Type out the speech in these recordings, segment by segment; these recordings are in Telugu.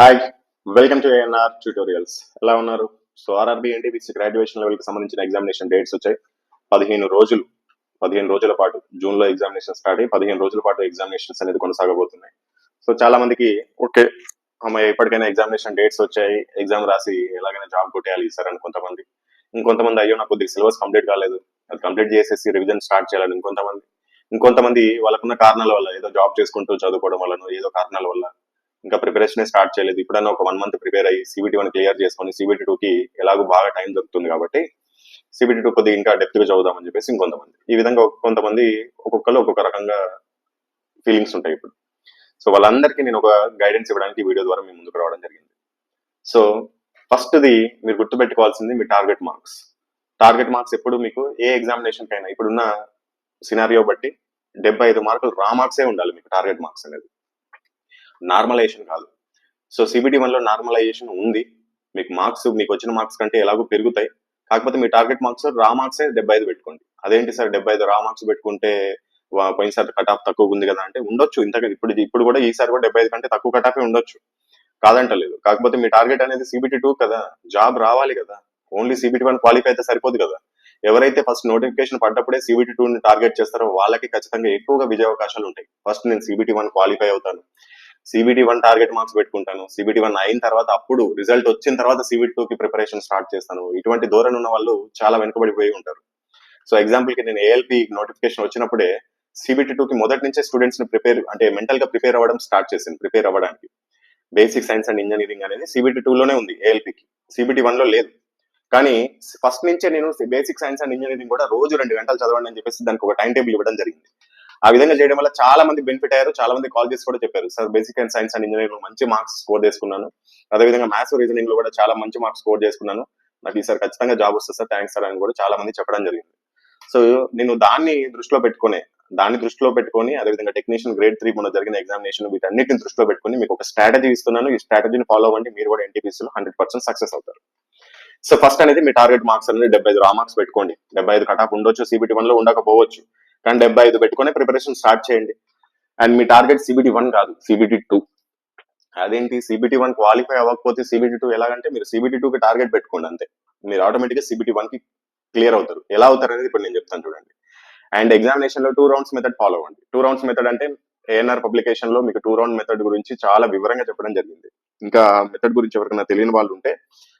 Hi welcome to ANR tutorials ఎలా ఉన్నారు? సో ఆర్ఆర్బి ఎన్టీపీసీ గ్రాడ్యుయేషన్ లెవెల్కి సంబంధించిన ఎగ్జామినేషన్ డేట్స్ వచ్చాయి. పదిహేను రోజులు పదిహేను రోజుల పాటు జూన్లో ఎగ్జామినేషన్ స్టార్ట్ అయ్యి పదిహేను రోజుల పాటు ఎగ్జామినేషన్స్ అనేది కొనసాగబోతున్నాయి. సో చాలా మందికి ఓకే. అమ్మాయి ఎప్పటికైనా ఎగ్జామినేషన్ డేట్స్ వచ్చాయి ఎగ్జామ్ రాసి ఎలాగైనా జాబ్ కొట్టేయాలి సార్ అని కొంతమంది. ఇంకొంతమంది అయ్యో నాకు కొద్దిగా సిలబస్ కంప్లీట్ కాలేదు. అది కంప్లీట్ చేసేసి రివిజన్ స్టార్ట్ చేయాలని ఇంకొంతమంది. ఇంకొంతమంది వాళ్ళకున్న కారణాల వల్ల ఏదో జాబ్ చేసుకుంటూ చదువుకోవడం వల్ల ఏదో కారణాల వల్ల ఇంకా ప్రిపరేషన్ స్టార్ట్ చేయలేదు. ఇప్పుడన్నా ఒక వన్ మంత్ ప్రిపేర్ అయ్యి సిబిటీ వన్ క్లియర్ చేసుకొని సిబిటీ టూ కి ఎలాగో బాగా టైం దొరుకుతుంది కాబట్టి సిబిటీ టూ కొద్దిగా ఇంకా డెప్త్గా చదువుదామని చెప్పేసి ఇంకొంతమంది. ఈ విధంగా కొంతమంది ఒక్కొక్కరు ఒక్కొక్క రకంగా ఫీలింగ్స్ ఉంటాయి ఇప్పుడు. సో వాళ్ళందరికీ నేను ఒక గైడెన్స్ ఇవ్వడానికి వీడియో ద్వారా మీ ముందుకు రావడం జరిగింది. సో ఫస్ట్ది మీరు గుర్తుపెట్టుకోవాల్సింది మీ టార్గెట్ మార్క్స్ టార్గెట్ మార్క్స్ ఎప్పుడు మీకు ఏ ఎగ్జామినేషన్ కైనా ఇప్పుడున్న సినారియో బట్టి డెబ్బై ఐదు మార్కులు రా మార్క్సే ఉండాలి మీకు టార్గెట్ మార్క్స్ అనేది. నార్మలైజేషన్ కాదు. సో సిబిటి వన్లో నార్మలైజేషన్ ఉంది. మీకు మార్క్స్ మీకు వచ్చిన మార్క్స్ కంటే ఎలాగో పెరుగుతాయి. కాకపోతే మీ టార్గెట్ మార్క్స్ రా మార్క్సే డెబ్బై ఐదు పెట్టుకోండి. అదేంటి సార్ డెబ్బై ఐదు రా మార్క్స్ పెట్టుకుంటే పోయినసారి కట్ ఆఫ్ తక్కువ ఉంది కదా అంటే ఉండొచ్చు. ఇంత ఇప్పుడు ఇప్పుడు కూడా ఈసారి కూడా డెబ్బై ఐదు కంటే తక్కువ కట్ ఆఫ్ ఉండొచ్చు. కాదంటలేదు. కాకపోతే మీ టార్గెట్ అనేది సిబిటీ టూ కదా. జాబ్ రావాలి కదా. ఓన్లీ సిబిటి వన్ క్వాలిఫై అయితే సరిపోదు కదా. ఎవరైతే ఫస్ట్ నోటిఫికేషన్ పడ్డప్పుడే సిబిటీ టూ ని టార్గెట్ చేస్తారో వాళ్ళకి ఖచ్చితంగా ఎక్కువగా విజయ అవకాశాలు ఉంటాయి. ఫస్ట్ నేను సిబిటీ వన్ క్వాలిఫై అవుతాను. సిబిటి వన్ టార్గెట్ మార్క్స్ పెట్టుకుంటాను. సిబిటి వన్ అయిన తర్వాత అప్పుడు రిజల్ట్ వచ్చిన తర్వాత సిబిటి టూ కి ప్రిపరేషన్ స్టార్ట్ చేస్తాను. ఇటువంటి ధోరణి ఉన్న వాళ్ళు చాలా వెనుకబడిపోయి ఉంటారు. సో ఎగ్జాంపుల్కి నేను ఏఎల్పి నోటిఫికేషన్ వచ్చినప్పుడే సిబిటి టూ కి మొదటి నుంచే స్టూడెంట్స్ని ప్రిపేర్ అంటే మెంటల్గా ప్రిపేర్ అవ్వడం స్టార్ట్ చేసింది ప్రిపేర్ అవ్వడానికి. బేసిక్ సైన్స్ అండ్ ఇంజనీరింగ్ అనేది సిబిటి టూ లోనే ఉంది ఏఎల్పికి సిబిటి వన్లో లేదు. కానీ ఫస్ట్ నుంచే నేను బేసిక్ సైన్స్ అండ్ ఇంజనీరింగ్ కూడా రోజు రెండు గంటలు చదవండి అని చెప్పేసి దానికి ఒక టైం టేబుల్ ఇవ్వడం జరిగింది. ఆ విధంగా చేయడం వల్ల చాలా మంది బెనిఫిట్ అయ్యారు. చాలా మంది కాల్ చేసి కూడా చెప్పారు. Sir basic and science and ఇంజనీరింగ్లో మంచి మార్క్స్ స్కోర్ చేసుకున్నాను. అదేవిధంగా మ్యాథ్స్ రీజనింగ్లో కూడా చాలా మంచి మార్క్స్ స్కోర్ చేసుకున్నాను. నాకు ఈసారి ఖచ్చితంగా జాబ్ వస్తుంది సార్. థ్యాంక్స్ సార్ అని కూడా చాలా మంది చెప్పడం జరిగింది. సో నేను దాన్ని దృష్టిలో పెట్టుకునే దాన్ని దృష్టిలో పెట్టుకొని అదేవిధంగా టెక్నీషియన్ గ్రేడ్ త్రీ మొన్న జరిగిన ఎగ్జామినేషన్ వీటన్నిటిని దృష్టిలో పెట్టుకొని మీకు ఒక స్ట్రాటజీ ఇస్తున్నాను. ఈ స్ట్రాటజీని ఫాలో అవ్వండి. మీరు కూడా ఎన్టీపీసీలో హండ్రెడ్ పర్సెంట్ సక్సెస్ అవుతారు. సో ఫస్ట్ అనేది మీ టార్గెట్ మార్క్స్ అనేది డెబ్బై ఐదు రా మార్క్స్ పెట్టుకోండి. డెబ్బై ఐదు కటాఫ్ ఉండొచ్చు. సిబిటి వన్లో ఉండకపోవచ్చు. కానీ డెబ్బై ఐదు పెట్టుకొని ప్రిపరేషన్ స్టార్ట్ చేయండి. అండ్ మీ టార్గెట్ సిబిటి వన్ కాదు సిబిటి టూ అదేంటి? సిబిటి వన్ క్వాలిఫై అవ్వకపోతే సిబిటి టూ ఎలాగంటే మీరు సిబిటి టూ కి టార్గెట్ పెట్టుకోండి అంతే. మీరు ఆటోమేటిక్ సిబిటీ సిబిటి వన్కి క్లియర్ అవుతారు. ఎలా అవుతారు అనేది ఇప్పుడు నేను చెప్తాను చూడండి. అండ్ ఎగ్జామినేషన్లో టూ రౌండ్స్ మెథడ్ ఫాలో అవ్వండి. టూ రౌండ్స్ మెథడ్ అంటే ఏఎన్ఆర్ పబ్లికేషన్లో మీకు టూ రౌండ్ మెథడ్ గురించి చాలా వివరంగా చెప్పడం జరిగింది. ఇంకా మెథడ్ గురించి ఎవరికైనా తెలియని వాళ్ళు ఉంటే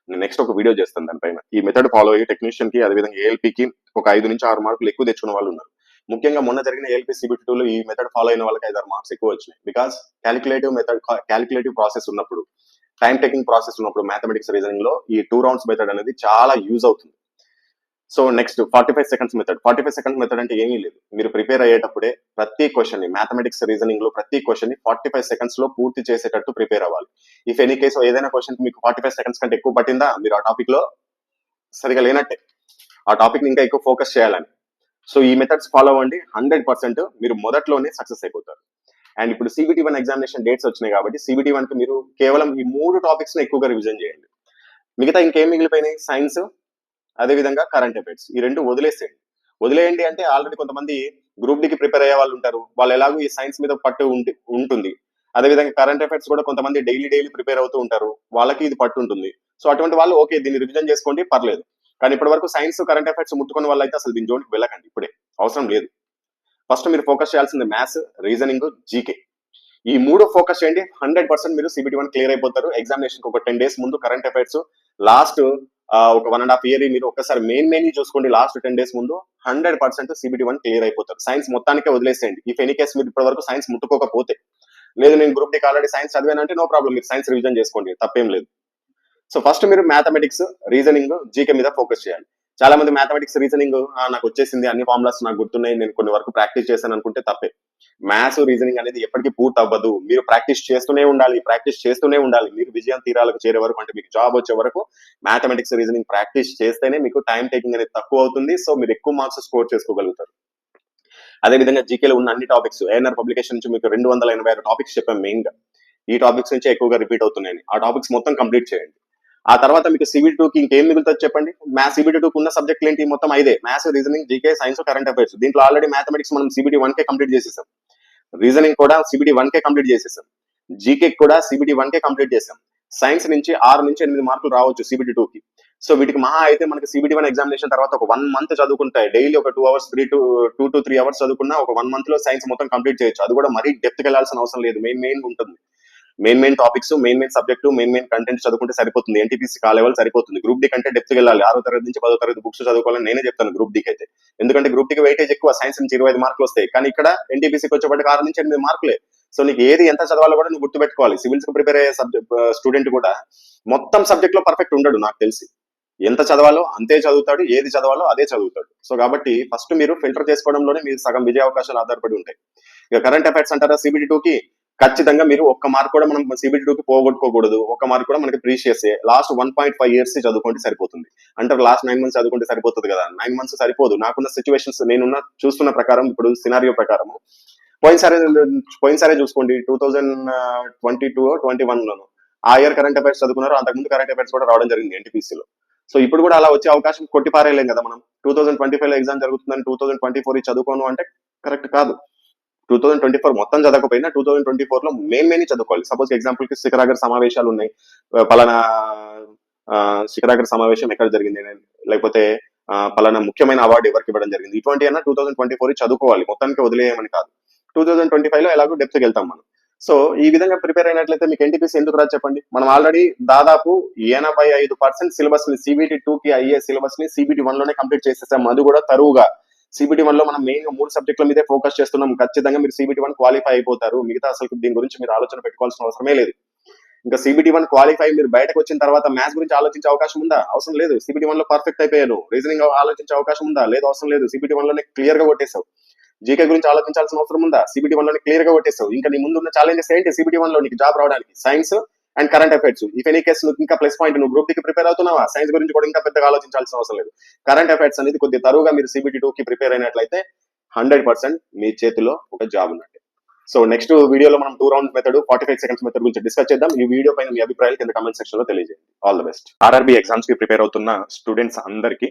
నేను నెక్స్ట్ ఒక వీడియో చేస్తాను దానిపైన. ఈ మెథడ్ ఫాలో అయ్యి టెక్నీషియన్కి అదేవిధంగా ఏఎల్పీకి ఒక ఐదు నుంచి ఆరు మార్కులు ఎక్కువ తెచ్చుకున్న వాళ్ళు ఉన్నారు. ముఖ్యంగా మొన్న జరిగిన ఏఎల్పీ సిబిటి టూ లో ఈ మెథడ్ ఫాలో అయిన వాళ్ళకి ఐదారు మార్క్స్ ఎక్కువ వచ్చినాయి. Because calculative method calculative process ఉన్నప్పుడు టైం టేకింగ్ ప్రాసెస్ ఉన్నప్పుడు మ్యాథమెటిక్స్ రీజనింగ్లో ఈ టూ రౌండ్స్ మెథడ్ అనేది చాలా యూజ్ అవుతుంది. So next forty five seconds method forty five seconds method అంటే ఏమీ లేదు. మీరు ప్రిపేర్ అయ్యేటప్పుడే ప్రతి క్వశ్చన్ని మ్యాథమెటిక్స్ రీజనింగ్లో ప్రతి క్వశ్చన్ని ఫార్టీ ఫైవ్ సెకండ్స్లో పూర్తి చేసేటట్టు ప్రిపేర్ అవ్వాలి. ఇఫ్ ఎనీ కేసు ఏదైనా క్వశ్చన్ మీకు ఫార్టీ ఫైవ్ సెకండ్స్ కంటే ఎక్కువ పట్టిందా? మీరు ఆ టాపిక్లో సరిగా లేనట్టే. ఆ టాపిక్ని ఇంకా ఎక్కువ ఫోకస్ చేయాలని. సో ఈ మెథడ్స్ ఫాలో అవ్వండి హండ్రెడ్ పర్సెంట్ మీరు మొదట్లోనే సక్సెస్ అయిపోతారు. అండ్ ఇప్పుడు సిబిటి వన్ ఎగ్జామినేషన్ డేట్స్ వచ్చినాయి కాబట్టి సిబిటి వన్కి మీరు కేవలం ఈ మూడు టాపిక్స్ని ఎక్కువగా రివిజన్ చేయండి. మిగతా ఇంకేం మిగిలిపోయినాయి? సైన్స్ అదేవిధంగా కరెంట్ అఫైర్స్ ఈ రెండు వదిలేసేయండి. వదిలేయండి అంటే ఆల్రెడీ కొంతమంది గ్రూప్ డికి ప్రిపేర్ అయ్యే వాళ్ళు ఉంటారు. వాళ్ళు ఎలాగో ఈ సైన్స్ మీద పట్టు ఉంటుంది. అదేవిధంగా కరెంట్ అఫైర్స్ కూడా కొంతమంది డైలీ డైలీ ప్రిపేర్ అవుతూ ఉంటారు. వాళ్ళకి ఇది పట్టు ఉంటుంది. సో అటువంటి వాళ్ళు ఓకే దీన్ని రివిజన్ చేసుకోండి పర్లేదు. కానీ ఇప్పటి వరకు సైన్స్ కరెంట్ అఫైర్స్ ముట్టుకున్న వాళ్ళు అయితే అసలు దీని జోన్కి వెళ్ళకండి. ఇప్పుడే. అవసరం లేదు. ఫస్ట్ మీరు ఫోకస్ చేయాల్సింది మ్యాథ్స్ రీజనింగ్ జీకే ఈ మూడు ఫోకస్ చేయండి. హండ్రెడ్ పర్సెంట్ మీరు సిబిటి వన్ క్లియర్ అయిపోతారు. ఎగ్జామినేషన్ ఒక టెన్ డేస్ ముందు కరెంట్ అఫైర్స్ లాస్ట్ ఒక వన్ అండ్ హాఫ్ ఇయర్ మీరు ఒకసారి మెయిన్ మెయిన్ చూసుకోండి. లాస్ట్ టెన్ డేస్ ముందు hundred percent CBT one clear అయిపోతారు. సైన్స్ మొత్తానికే వదిలేసేయండి. ఇఫ్ ఎనీ కేసు మీరు ఇప్పటి వరకు సైన్స్ ముట్టుకోకపోతే. లేదు నేను గ్రూప్ డికి ఆల్రెడీ సైన్స్ చదివానంటే నో ప్రాబ్లం మీరు సైన్స్ రివిజన్ చేసుకోండి. తప్పేం లేదు. సో ఫస్ట్ మీరు మ్యాథమెటిక్స్ రీజనింగ్ జీకే మీద ఫోకస్ చేయాలి చాలా మంది మ్యాథమెటిక్స్ రీజనింగ్ నాకు వచ్చేసింది అన్ని ఫార్ములాస్ నాకు గుర్తున్నాయి నేను కొన్ని వరకు ప్రాక్టీస్ చేశాను అనుకుంటే తప్పే. మ్యాథ్స్ రీజనింగ్ అనేది ఎప్పటికీ పూర్తి అవ్వదు మీరు ప్రాక్టీస్ చేస్తూనే ఉండాలి ప్రాక్టీస్ చేస్తూనే ఉండాలి. మీరు విజయం తీరాలకు చేరే వరకు అంటే మీకు జాబ్ వచ్చే వరకు మ్యాథమెటిక్స్ రీజనింగ్ ప్రాక్టీస్ చేస్తేనే మీకు టైం టేకింగ్ అనేది తక్కువ అవుతుంది. సో మీరు ఎక్కువ మార్క్స్ స్కోర్ చేసుకోగలుగుతారు. అదే విధంగా జీకేలో ఉన్న అన్ని టాపిక్స్ ఏఎన్ఆర్ పబ్లికేషన్ నుంచి మీకు రెండు వందల ఎనభై ఆరు టాపిక్స్ చెప్పాం మెయిన్గా. ఈ టాపిక్స్ నుంచి ఎక్కువగా రిపీట్ అవుతున్నాయని. ఆ టాపిక్స్ మొత్తం కంప్లీట్ చేయండి. ఆ తర్వాత మీకు సివిల్ టూకి ఇంకేం మిగులుతుంది చెప్పండి? మ్యాథ్స్ సిబిటీ టూకి ఉన్న సబ్జెక్ట్ ఏంటి? మొత్తం ఐదే. Maths reasoning GK science current affairs. దీంట్లో ఆల్రెడీ మ్యాథమెటిక్స్ మనం సిబిటీ వన్ కే కంప్లీట్ చేసేసాం. రీజనింగ్ కూడా సిబిటీ వన్ కే కంప్లీట్ చేసేసాం. జీకే కూడా సిబిటీ వన్ కే కంప్లీట్ చేసాం. సైన్స్ నుంచి ఆరు నుంచి ఎనిమిది మార్కులు రావచ్చు సిబిటీ టూ కి సో వీటికి మహా అయితే మనకి సిబిటీ వన్ ఎగ్జామినేషన్ తర్వాత ఒక వన్ మంత్ చదువుకుంటాయి. డైలీ ఒక two hours three to two to three hours చదువుకున్నా ఒక వన్ మంత్లో సైన్స్ మొత్తం కంప్లీట్ చేయొచ్చు. అది కూడా మరీ డెప్త్ వెళ్ళాల్సిన అవసరం లేదు. మెయిన్ మెయిన్ ఉంటుంది. Main main topics main main subject main main content చదువుకుంటే సరిపోతుంది. ఎన్టీపీసీ కా లెవెల్ సరిపోతుంది. గ్రూప్ డి కంటే డెప్త్ వెళ్ళాలి ఆరో తరగతి నుంచి పదో తరగతి బుక్స్ చదువుకోవాలని నేనే చెప్తాను గ్రూప్ డికి అయితే. ఎందుకంటే గ్రూప్ డికి వెయిటేజ్ ఎక్కువ సైన్స్ నుంచి ఇరవై ఐదు మార్కులు వస్తాయి. కానీ ఇక్కడ ఎన్టీపీసీకి వచ్చేప్పటికి ఆరు నుంచి ఎనిమిది మార్కులే సో నీకు ఏది ఎంత చదవాలో కూడా నువ్వు గుర్తుపెట్టుకోవాలి. సివిల్స్కి ప్రిపేర్ అయ్యే సబ్జెక్ట్ స్టూడెంట్ uh, కూడా మొత్తం సబ్జెక్ట్లో పర్ఫెక్ట్ ఉండడు నాకు తెలిసి. ఎంత చదవాలో అంతే చదువుతాడు ఏది చదవాలో అదే చదువుతాడు. సో కాబట్టి ఫస్ట్ మీరు ఫిల్టర్ చేసుకోవడంలోనే మీరు సగం విజయ అవకాశాలు ఆధారపడి ఉంటాయి. ఇక కరెంట్ అఫైర్స్ అంటారా? సిబిడి టూ కి ఖచ్చితంగా మీరు ఒక్క మార్క్ కూడా మనం సిబిల్ టూ కి పోగొట్టుకోకూడదు. ఒక్క మార్క్ కూడా మనకి precious last one point five years చదువుకుంటే సరిపోతుంది. అంటే లాస్ట్ నైన్ మంత్స్ చదువుకుంటే సరిపోతుంది కదా. నైన్ మంత్స్ సరిపోదు. నాకున్న సిచ్యువేషన్స్ నేనున్న చూస్తున్న ప్రకారం ఇప్పుడు సినారియో ప్రకారం పోయినసారి పోయినసారి చూసుకోండి. Two thousand twenty two twenty one లోను. ఆ ఇయర్ కరెంట్ అఫైర్స్ చదువుకున్నారు అంతకుముందు కరెంట్ అఫైర్స్ కూడా రావడం జరిగింది ఎన్టీపీసీలో సో ఇప్పుడు కూడా అలా వచ్చే అవకాశం కొట్టిపారేయలేం కదా మనం. టూ థౌసండ్ ట్వంటీ ఫైవ్లో ఎగ్జామ్ జరుగుతుందని టూ థౌసండ్ ట్వంటీ ఫోర్ చదువుకోను అంటే కరెక్ట్ కాదు. టూ థౌసండ్ ట్వంటీ ఫోర్ మొత్తం చదవకపోయినా టూ థౌసండ్ ట్వంటీ ఫోర్లో మెయిన్ మెయిన్ చదువుకోవాలి. సపోజ్ ఎగ్జాంపుల్కి శిఖరాగర్ సమావేశాలు ఉన్నాయి. పలానా ఆ, శిఖరాగర్ సమావేశం ఎక్కడ జరిగింది? లేకపోతే పలానా ముఖ్యమైన అవార్డు ఎవరికి ఇవ్వడం జరిగింది? ఇటువంటి అయినా టూ థౌసండ్ ట్వంటీ ఫోర్ చదువుకోవాలి. మొత్తానికి వదిలేయమని కాదు. టూ థౌసండ్ ట్వంటీ ఫైవ్లో ఎలాగో డెప్త్ వెళ్తాం మనం. సో ఈ విధంగా ప్రిపేర్ అయినట్లయితే మీకు ఎన్టీపీసీ ఎందుకు రాదు చెప్పండి? మనం ఆల్రెడీ దాదాపు ఎనభై ఐదు పర్సెంట్ సిలబస్ని సిబిటి టూ కి అయ్యే సిలబస్ని సిబిటి వన్లోనే కంప్లీట్ చేసేసాం. అది కూడా తరువుగా. సిబిటి వన్లో మనం మెయిన్గా మూడు సబ్జెక్టుల మీదే ఫోకస్ చేస్తున్నాం. ఖచ్చితంగా మీరు సిబిటి వన్ క్వాలిఫై అయిపోతారు. మిగతా అసలు దీని గురించి మీరు ఆలోచన పెట్టుకోవాల్సిన అవసరమే లేదు. ఇంకా సిబిటి వన్ క్వాలిఫై మీరు బయటకు వచ్చిన తర్వాత మ్యాథ్స్ గురించి ఆలోచించే అవకాశం ఉందా? అవసరం లేదు. సిబిటి వన్లో పర్ఫెక్ట్ అయిపోయాను. రీజనింగ్ ఆలోచించే అవకాశం ఉందా? లేదు అవసరం లేదు. సిబిటి వన్లోనే క్లియర్గా కొట్టేశావు. జీకే గురించి ఆలోచించాల్సిన అవసరం ఉందా? సిబిటి వన్లోనే క్లియర్గా కొట్టేశావు. ఇంకా నీ ముందున్న ఛాలెంజెస్ ఏంటి? సిబిటి వన్లో నీకు జాబ్ రావడానికి. Science and current affairs if any case నువ్వు ఇంకా ప్లస్ పాయింట్ నువ్వు గ్రూప్కి ప్రిపేర్ అవుతున్నావా? సైన్స్ గురించి కూడా ఇంకా పెద్దగా ఆలోచించాల్సిన అవసరం లేదు. కరెంట్ అఫైర్స్ అనేది కొద్ది తరువుగా మీరు సిబిటి టూ కి ప్రిపేర్ అయినట్లయితే హండ్రెడ్ పర్సెంట్ మీ చేతిలో ఒక జాబ్ ఉన్నట్టు. సో నెక్స్ట్ వీడియోలో మనం two round method forty five seconds method గురించి డిస్కస్ చేద్దాం. ఈ వీడియో పైన మీ అభిప్రాయాలు కింద కమెంట్ సెక్షన్లో తెలియజేయండి. ఆల్ ద బెస్ట్ ఆర్ఆర్బీ ఎగ్జామ్స్కి ప్రిపేర్ అవుతున్న స్టూడెంట్స్ అందరికీ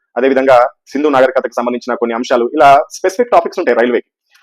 అదేవిధంగా సింధు నాగరికతకు సంబంధించిన కొన్ని అంశాలు ఇలా స్పెసిఫిక్ టాపిక్స్ ఉంటాయి రైల్వేకి.